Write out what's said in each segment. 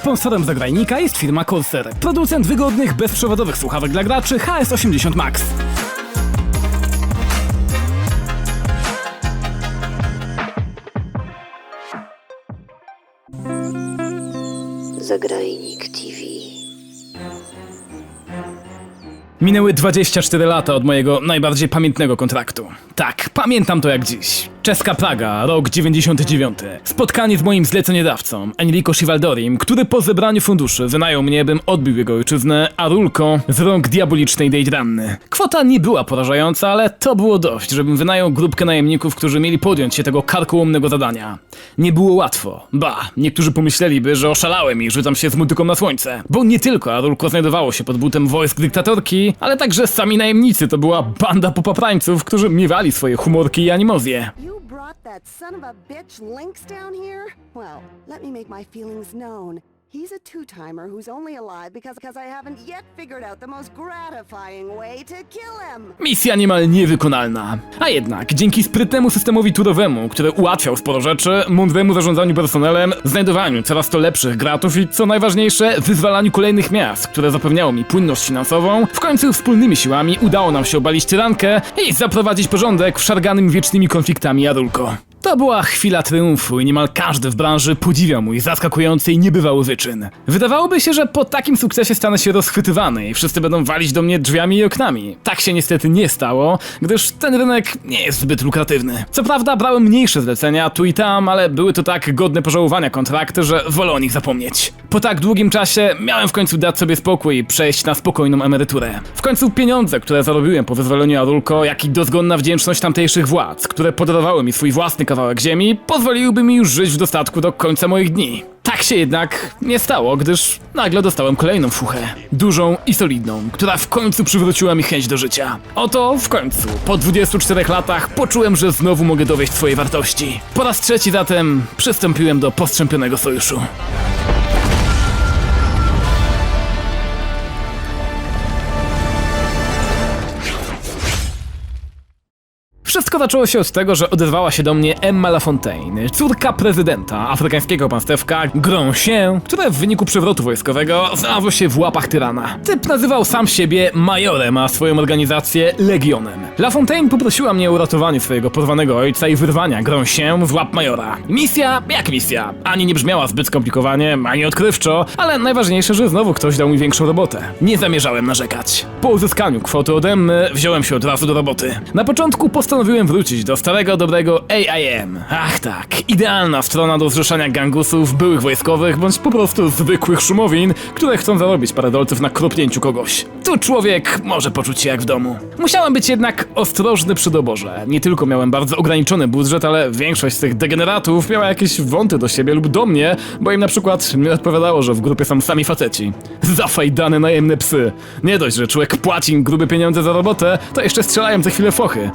Sponsorem zagrajnika jest firma Corsair, producent wygodnych, bezprzewodowych słuchawek dla graczy HS80 Max. Zagrajnik TV. Minęły 24 lata od mojego najbardziej pamiętnego kontraktu. Tak, pamiętam to jak dziś. Czeska Praga, rok 99. Spotkanie z moim zleceniodawcą, Enrico Shivaldorim, który po zebraniu funduszy wynajął mnie, bym odbił jego ojczyznę, a rulko z rąk diabolicznej Dejdranny. Kwota nie była porażająca, ale to było dość, żebym wynajął grupkę najemników, którzy mieli podjąć się tego karkołomnego zadania. Nie było łatwo. Ba, niektórzy pomyśleliby, że oszalałem i rzucam się z motyką na słońce. Bo nie tylko Arulko znajdowało się pod butem wojsk dyktatorki, ale także sami najemnicy to była banda popaprańców, którzy miewali swoje humorki i animozje. You brought that son of a bitch Lynx down here? Well, let me make my feelings known. He's a two-timer who's only alive because, because I haven't yet figured out the most gratifying way to kill him. Misja niemal niewykonalna. A jednak, dzięki sprytnemu systemowi turowemu, który ułatwiał sporo rzeczy, mądremu zarządzaniu personelem, znajdowaniu coraz to lepszych gratów i, co najważniejsze, wyzwalaniu kolejnych miast, które zapewniało mi płynność finansową, w końcu wspólnymi siłami udało nam się obalić tyrankę i zaprowadzić porządek w szarganym wiecznymi konfliktami Jadulko. To była chwila triumfu i niemal każdy w branży podziwiał mój zaskakujący i niebywały wyczyn. Wydawałoby się, że po takim sukcesie stanę się rozchwytywany i wszyscy będą walić do mnie drzwiami i oknami. Tak się niestety nie stało, gdyż ten rynek nie jest zbyt lukratywny. Co prawda brałem mniejsze zlecenia tu i tam, ale były to tak godne pożałowania kontrakty, że wolę o nich zapomnieć. Po tak długim czasie miałem w końcu dać sobie spokój i przejść na spokojną emeryturę. W końcu pieniądze, które zarobiłem po wyzwoleniu Adulko, jak i dozgonna wdzięczność tamtejszych władz, które podarowały mi swój własny kawałek ziemi, pozwoliłyby mi już żyć w dostatku do końca moich dni. Tak się jednak nie stało, gdyż nagle dostałem kolejną fuchę. Dużą i solidną, która w końcu przywróciła mi chęć do życia. Oto w końcu, po 24 latach, poczułem, że znowu mogę dowieść swojej wartości. Po raz trzeci zatem przystąpiłem do postrzępionego sojuszu. Wszystko zaczęło się od tego, że odezwała się do mnie Emma Lafontaine, córka prezydenta afrykańskiego państewka Grąsie, które w wyniku przewrotu wojskowego znalazło się w łapach tyrana. Typ nazywał sam siebie majorem, a swoją organizację legionem. Lafontaine poprosiła mnie o uratowanie swojego porwanego ojca i wyrwania Grąsie z łap majora. Misja jak misja. Ani nie brzmiała zbyt skomplikowanie, ani odkrywczo, ale najważniejsze, że znowu ktoś dał mi większą robotę. Nie zamierzałem narzekać. Po uzyskaniu kwoty ode mnie wziąłem się od razu do roboty. Na początku postanowiłem wrócić do starego, dobrego AIM. Ach tak, idealna strona do zrzeszania gangusów, byłych wojskowych, bądź po prostu zwykłych szumowin, które chcą zarobić parę dolców na kropnięciu kogoś. Tu człowiek może poczuć się jak w domu. Musiałem być jednak ostrożny przy doborze. Nie tylko miałem bardzo ograniczony budżet, ale większość z tych degeneratów miała jakieś wąty do siebie lub do mnie, bo im na przykład nie odpowiadało, że w grupie są sami faceci. Zafajdane najemne psy. Nie dość, że człowiek płaci im grube pieniądze za robotę, to jeszcze strzelają co chwilę fochy.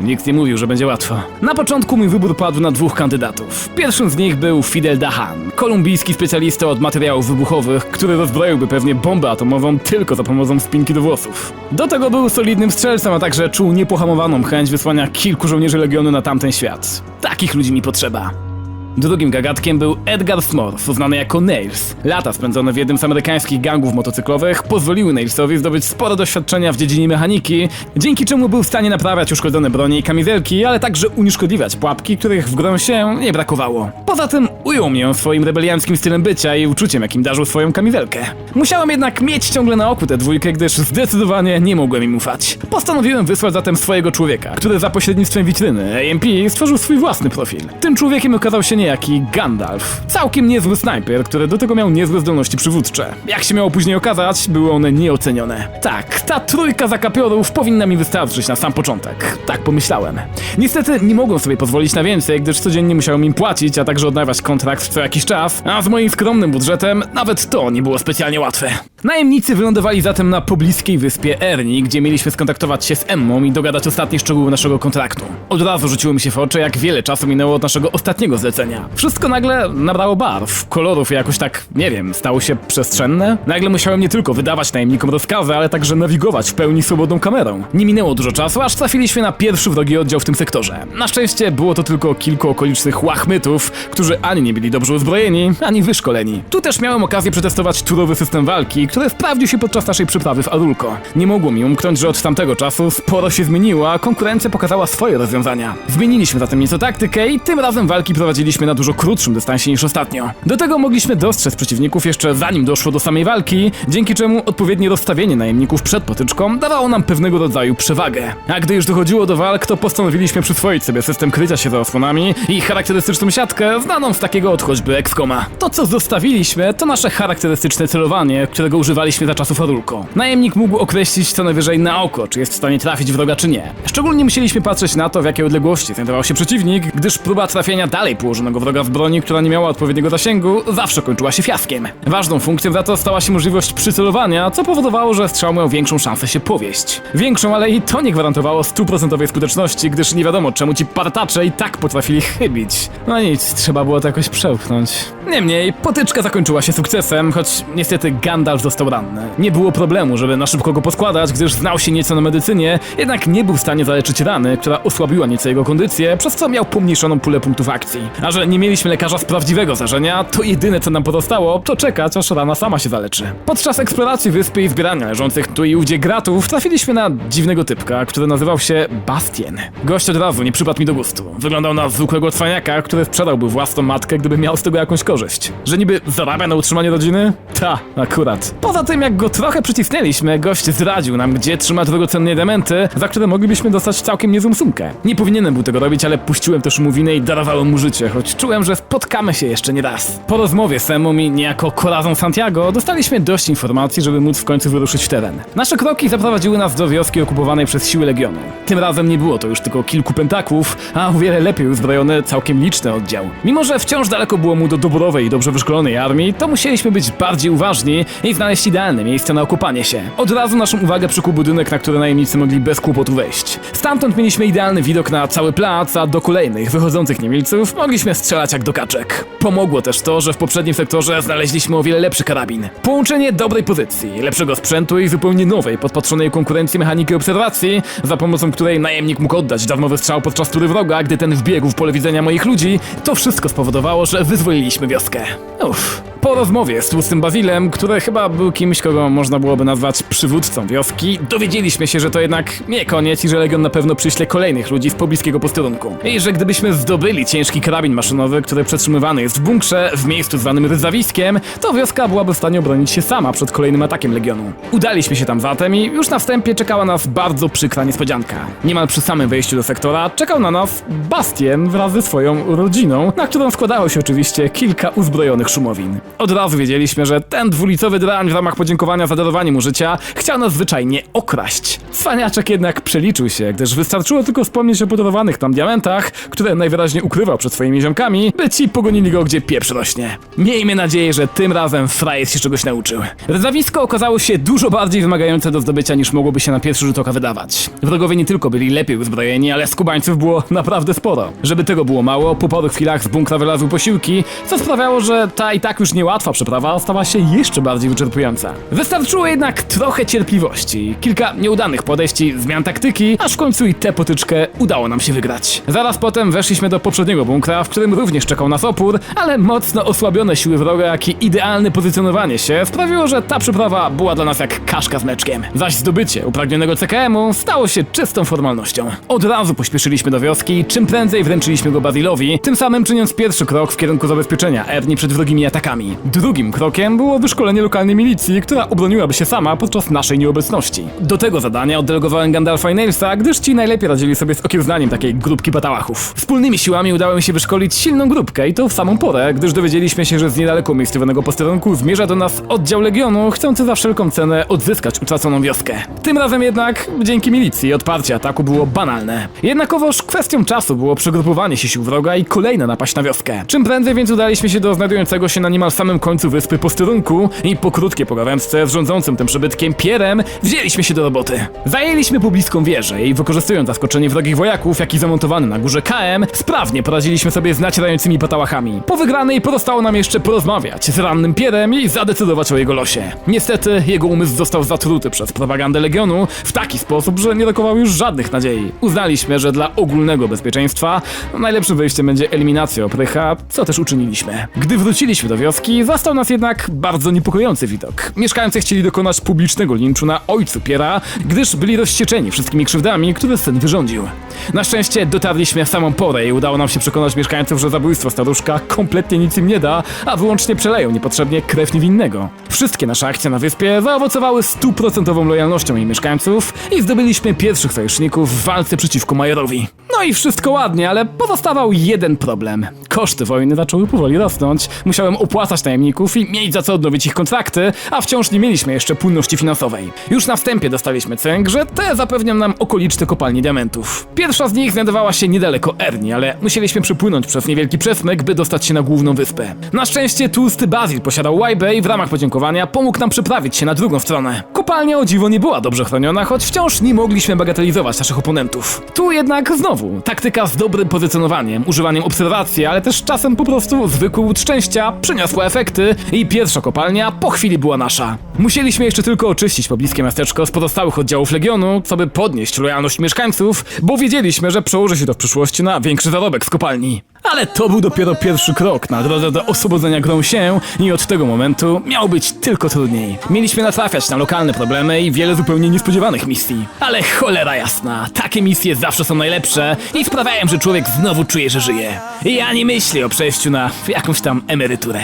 Nikt nie mówił, że będzie łatwo. Na początku mój wybór padł na dwóch kandydatów. Pierwszym z nich był Fidel Dahan, kolumbijski specjalista od materiałów wybuchowych, który rozbroiłby pewnie bombę atomową tylko za pomocą spinki do włosów. Do tego był solidnym strzelcem, a także czuł niepohamowaną chęć wysłania kilku żołnierzy Legionu na tamten świat. Takich ludzi mi potrzeba. Drugim gagatkiem był Edgar Smorf, znany jako Nails. Lata spędzone w jednym z amerykańskich gangów motocyklowych pozwoliły Nailsowi zdobyć sporo doświadczenia w dziedzinie mechaniki, dzięki czemu był w stanie naprawiać uszkodzone bronie i kamizelki, ale także unieszkodliwiać pułapki, których w grę się nie brakowało. Poza tym ujął mnie swoim rebelianckim stylem bycia i uczuciem, jakim darzył swoją kamizelkę. Musiałem jednak mieć ciągle na oku tę dwójkę, gdyż zdecydowanie nie mogłem im ufać. Postanowiłem wysłać zatem swojego człowieka, który za pośrednictwem witryny AMP stworzył swój własny profil. Tym człowiekiem okazał się niejaki Gandalf. Całkiem niezły snajper, który do tego miał niezłe zdolności przywódcze. Jak się miało później okazać, były one nieocenione. Tak, ta trójka zakapiorów powinna mi wystarczyć na sam początek. Tak pomyślałem. Niestety nie mogłem sobie pozwolić na więcej, gdyż codziennie musiałem im płacić, a także odnawiać kontrakt co jakiś czas, a z moim skromnym budżetem nawet to nie było specjalnie łatwe. Najemnicy wylądowali zatem na pobliskiej wyspie Erni, gdzie mieliśmy skontaktować się z Emmą i dogadać ostatnie szczegóły naszego kontraktu. Od razu rzuciło mi się w oczy, jak wiele czasu minęło od naszego ostatniego zlecenia. Wszystko nagle nabrało barw, kolorów i jakoś tak, nie wiem, stało się przestrzenne. Nagle musiałem nie tylko wydawać najemnikom rozkazy, ale także nawigować w pełni swobodną kamerą. Nie minęło dużo czasu, aż trafiliśmy na pierwszy wrogi oddział w tym sektorze. Na szczęście było to tylko kilku okolicznych łachmytów, którzy ani nie byli dobrze uzbrojeni, ani wyszkoleni. Tu też miałem okazję przetestować turowy system walki, który sprawdził się podczas naszej przyprawy w Arulko. Nie mogło mi umknąć, że od tamtego czasu sporo się zmieniło, a konkurencja pokazała swoje rozwiązania. Zmieniliśmy zatem nieco taktykę i tym razem walki prowadziliśmy na dużo krótszym dystansie niż ostatnio. Do tego mogliśmy dostrzec przeciwników jeszcze zanim doszło do samej walki, dzięki czemu odpowiednie rozstawienie najemników przed potyczką dawało nam pewnego rodzaju przewagę. A gdy już dochodziło do walk, to postanowiliśmy przyswoić sobie system krycia się za osłonami i charakterystyczną siatkę znaną z takiego od choćby Excoma. To co zostawiliśmy, to nasze charakterystyczne celowanie, którego używaliśmy za czasów Arulko. Najemnik mógł określić co najwyżej na oko, czy jest w stanie trafić wroga, czy nie. Szczególnie musieliśmy patrzeć na to, w jakiej odległości znajdował się przeciwnik, gdyż próba trafienia dalej położonego wroga z broni, która nie miała odpowiedniego zasięgu, zawsze kończyła się fiaskiem. Ważną funkcją za to stała się możliwość przycelowania, co powodowało, że strzał miał większą szansę się powieść. Większą, ale i to nie gwarantowało stuprocentowej skuteczności, gdyż nie wiadomo czemu ci partacze i tak potrafili chybić. No nic, trzeba było to jakoś przełknąć. Niemniej, potyczka zakończyła się sukcesem, choć niestety Gandalf został ranny. Nie było problemu, żeby na szybko go poskładać, gdyż znał się nieco na medycynie, jednak nie był w stanie zaleczyć rany, która osłabiła nieco jego kondycję, przez co miał pomniejszoną pulę punktów akcji. A że nie mieliśmy lekarza z prawdziwego zdarzenia, to jedyne co nam pozostało, to czekać, aż rana sama się zaleczy. Podczas eksploracji wyspy i zbierania leżących tu i ówdzie gratów trafiliśmy na dziwnego typka, który nazywał się Bastien. Gość od razu nie przypadł mi do gustu. Wyglądał na zwykłego cwaniaka, który sprzedałby własną matkę, gdyby miał z tego jakąś korzyść. Że niby zarabia na utrzymanie rodziny? Ta, akurat. Poza tym, jak go trochę przycisnęliśmy, gość zdradził nam, gdzie trzyma drogocennie dementy, za które moglibyśmy dostać całkiem niezłą sumkę. Nie powinienem był tego robić, ale puściłem też mu i darowałem mu życie, choć czułem, że spotkamy się jeszcze nie raz. Po rozmowie z Emą i niejako korazą Santiago dostaliśmy dość informacji, żeby móc w końcu wyruszyć w teren. Nasze kroki zaprowadziły nas do wioski okupowanej przez siły Legionu. Tym razem nie było to już tylko kilku pentaków, a o wiele lepiej uzbrojony, całkiem liczny oddział. Mimo, że wciąż daleko było mu do doborowej i dobrze wyszkolonej armii, to musieliśmy być bardziej uważni i znaleźć idealne miejsce na okopanie się. Od razu naszą uwagę przykuł budynek, na który najemnicy mogli bez kłopotu wejść. Stamtąd mieliśmy idealny widok na cały plac, a do kolejnych, wychodzących niemilców mogliśmy strzelać jak do kaczek. Pomogło też to, że w poprzednim sektorze znaleźliśmy o wiele lepszy karabin. Połączenie dobrej pozycji, lepszego sprzętu i zupełnie nowej, podpatrzonej konkurencji mechaniki obserwacji, za pomocą której najemnik mógł oddać darmowy strzał podczas tury wroga, gdy ten wbiegł w pole widzenia moich ludzi, to wszystko spowodowało, że wyzwoliliśmy wioskę. Uff. Po rozmowie z tłustym Bazilem, który chyba był kimś, kogo można byłoby nazwać przywódcą wioski, dowiedzieliśmy się, że to jednak nie koniec i że Legion na pewno przyśle kolejnych ludzi z pobliskiego posterunku. I że gdybyśmy zdobyli ciężki karabin maszynowy, który przetrzymywany jest w bunkrze, w miejscu zwanym Ryzawiskiem, to wioska byłaby w stanie obronić się sama przed kolejnym atakiem Legionu. Udaliśmy się tam zatem i już na wstępie czekała nas bardzo przykra niespodzianka. Niemal przy samym wejściu do sektora czekał na nas Bastien wraz ze swoją rodziną, na którą składało się oczywiście kilka uzbrojonych szumowin. Od razu wiedzieliśmy, że ten dwulicowy drań w ramach podziękowania za darowanie mu życia chciał nas zwyczajnie okraść. Cwaniaczek jednak przeliczył się, gdyż wystarczyło tylko wspomnieć o podarowanych tam diamentach, które najwyraźniej ukrywał przed swoimi ziomkami, by ci pogonili go gdzie pieprz rośnie. Miejmy nadzieję, że tym razem frajer się czegoś nauczył. Rzawisko okazało się dużo bardziej wymagające do zdobycia niż mogłoby się na pierwszy rzut oka wydawać. Wrogowie nie tylko byli lepiej uzbrojeni, ale skubańców było naprawdę sporo. Żeby tego było mało, po paru chwilach z bunkra wylazły posiłki, co sprawiało, że ta i tak już niełatwa przeprawa stała się jeszcze bardziej wyczerpująca. Wystarczyło jednak trochę cierpliwości, kilka nieudanych podejść i zmian taktyki, aż w końcu i tę potyczkę udało nam się wygrać. Zaraz potem weszliśmy do poprzedniego bunkra, w którym również czekał nas opór, ale mocno osłabione siły wroga, jak i idealne pozycjonowanie się sprawiło, że ta przeprawa była dla nas jak kaszka z mleczkiem. Zaś zdobycie upragnionego CKM-u stało się czystą formalnością. Od razu pośpieszyliśmy do wioski czym prędzej wręczyliśmy go Bazilowi, tym samym czyniąc pierwszy krok w kierunku zabezpieczenia Erni przed wrogimi atakami. Drugim krokiem było wyszkolenie lokalnej milicji, która obroniłaby się sama podczas naszej nieobecności. Do tego zadania oddelegowałem Gandalfa i Nailsa, gdyż ci najlepiej radzili sobie z okiełznaniem takiej grupki patałachów. Wspólnymi siłami udało mi się wyszkolić silną grupkę i to w samą porę, gdyż dowiedzieliśmy się, że z niedaleko umiejscowionego posterunku zmierza do nas oddział Legionu, chcący za wszelką cenę odzyskać utraconą wioskę. Tym razem jednak, dzięki milicji, odparcie ataku było banalne. Jednakowoż kwestią czasu było przegrupowanie się sił wroga i kolejna napaść na wioskę. Czym prędzej więc udaliśmy się do znajdującego się na niemal samym końcu wyspy posterunku i po krótkiej pogawędce z rządzącym tym przybytkiem Pierem wzięliśmy się do roboty. Zajęliśmy pobliską wieżę i wykorzystując zaskoczenie wrogich wojaków, jak i zamontowany na górze KM, sprawnie poradziliśmy sobie z nacierającymi patałachami. Po wygranej pozostało nam jeszcze porozmawiać z rannym Pierem i zadecydować o jego losie. Niestety jego umysł został zatruty przez propagandę Legionu w taki sposób, że nie rokował już żadnych nadziei. Uznaliśmy, że dla ogólnego bezpieczeństwa najlepszym wyjściem będzie eliminacja oprycha, co też uczyniliśmy. Gdy wróciliśmy do wioski, zastał nas jednak bardzo niepokojący widok. Mieszkańcy chcieli dokonać publicznego linczu na ojcu Piera, gdyż byli rozścieczeni wszystkimi krzywdami, które syn wyrządził. Na szczęście dotarliśmy w samą porę i udało nam się przekonać mieszkańców, że zabójstwo staruszka kompletnie nic im nie da, a wyłącznie przeleją niepotrzebnie krew niewinnego. Wszystkie nasze akcje na wyspie zaowocowały stuprocentową lojalnością jej mieszkańców i zdobyliśmy pierwszych sojuszników w walce przeciwko Majerowi. I wszystko ładnie, ale pozostawał jeden problem. Koszty wojny zaczęły powoli rosnąć, musiałem opłacać najemników i mieć za co odnowić ich kontrakty, a wciąż nie mieliśmy jeszcze płynności finansowej. Już na wstępie dostaliśmy cynk, że te zapewnią nam okoliczne kopalnie diamentów. Pierwsza z nich znajdowała się niedaleko Erni, ale musieliśmy przepłynąć przez niewielki przesmyk, by dostać się na główną wyspę. Na szczęście tłusty Bazil posiadał łajbę i w ramach podziękowania pomógł nam przeprawić się na drugą stronę. Kopalnia o dziwo nie była dobrze chroniona, choć wciąż nie mogliśmy bagatelizować naszych oponentów. Tu jednak znowu taktyka z dobrym pozycjonowaniem, używaniem obserwacji, ale też czasem po prostu zwykły łód szczęścia przyniosła efekty i pierwsza kopalnia po chwili była nasza. Musieliśmy jeszcze tylko oczyścić pobliskie miasteczko z pozostałych oddziałów Legionu, co by podnieść lojalność mieszkańców, bo wiedzieliśmy, że przełoży się to w przyszłości na większy zarobek z kopalni. Ale to był dopiero pierwszy krok na drodze do oswobodzenia grą się i od tego momentu miał być tylko trudniej. Mieliśmy natrafiać na lokalne problemy i wiele zupełnie niespodziewanych misji. Ale cholera jasna, takie misje zawsze są najlepsze i sprawiają, że człowiek znowu czuje, że żyje. I ani myśli o przejściu na jakąś tam emeryturę.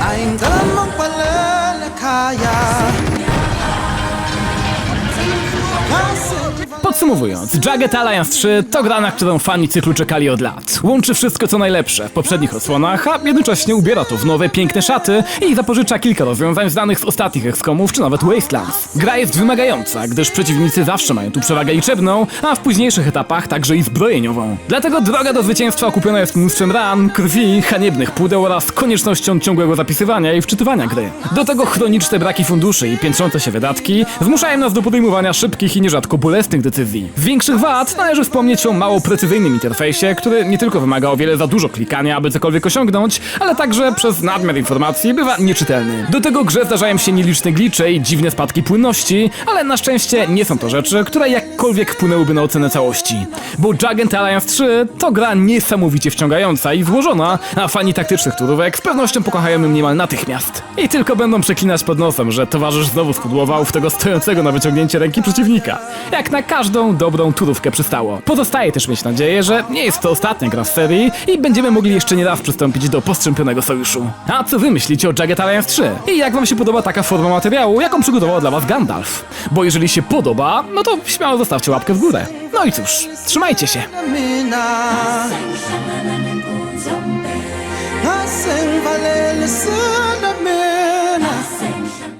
ayingicela higher Podsumowując, Jagged Alliance 3 to gra, na którą fani cyklu czekali od lat. Łączy wszystko co najlepsze w poprzednich odsłonach, a jednocześnie ubiera to w nowe, piękne szaty i zapożycza kilka rozwiązań znanych z ostatnich XCOMów czy nawet Wastelands. Gra jest wymagająca, gdyż przeciwnicy zawsze mają tu przewagę liczebną, a w późniejszych etapach także i zbrojeniową. Dlatego droga do zwycięstwa okupiona jest mnóstwem ran, krwi, haniebnych pudeł oraz koniecznością ciągłego zapisywania i wczytywania gry. Do tego chroniczne braki funduszy i piętrzące się wydatki zmuszają nas do podejmowania szybkich i nierzadko bolesnych decyzji. Z większych wad należy wspomnieć o mało precyzyjnym interfejsie, który nie tylko wymaga o wiele za dużo klikania, aby cokolwiek osiągnąć, ale także przez nadmiar informacji bywa nieczytelny. Do tego grze zdarzają się nieliczne glicze i dziwne spadki płynności, ale na szczęście nie są to rzeczy, które jakkolwiek wpłynęłyby na ocenę całości. Bo Giant Alliance 3 to gra niesamowicie wciągająca i złożona, a fani taktycznych turówek z pewnością pokochają ją niemal natychmiast. I tylko będą przeklinać pod nosem, że towarzysz znowu spudłował w tego stojącego na wyciągnięcie ręki przeciwnika. Jak na każdą dobrą turówkę przystało. Pozostaje też mieć nadzieję, że nie jest to ostatnia gra z serii i będziemy mogli jeszcze nie raz przystąpić do postrzępionego sojuszu. A co wy myślicie o Jagged Alliance 3? I jak wam się podoba taka forma materiału, jaką przygotował dla was Gandalf? Bo jeżeli się podoba, no to śmiało zostawcie łapkę w górę. No i cóż, trzymajcie się.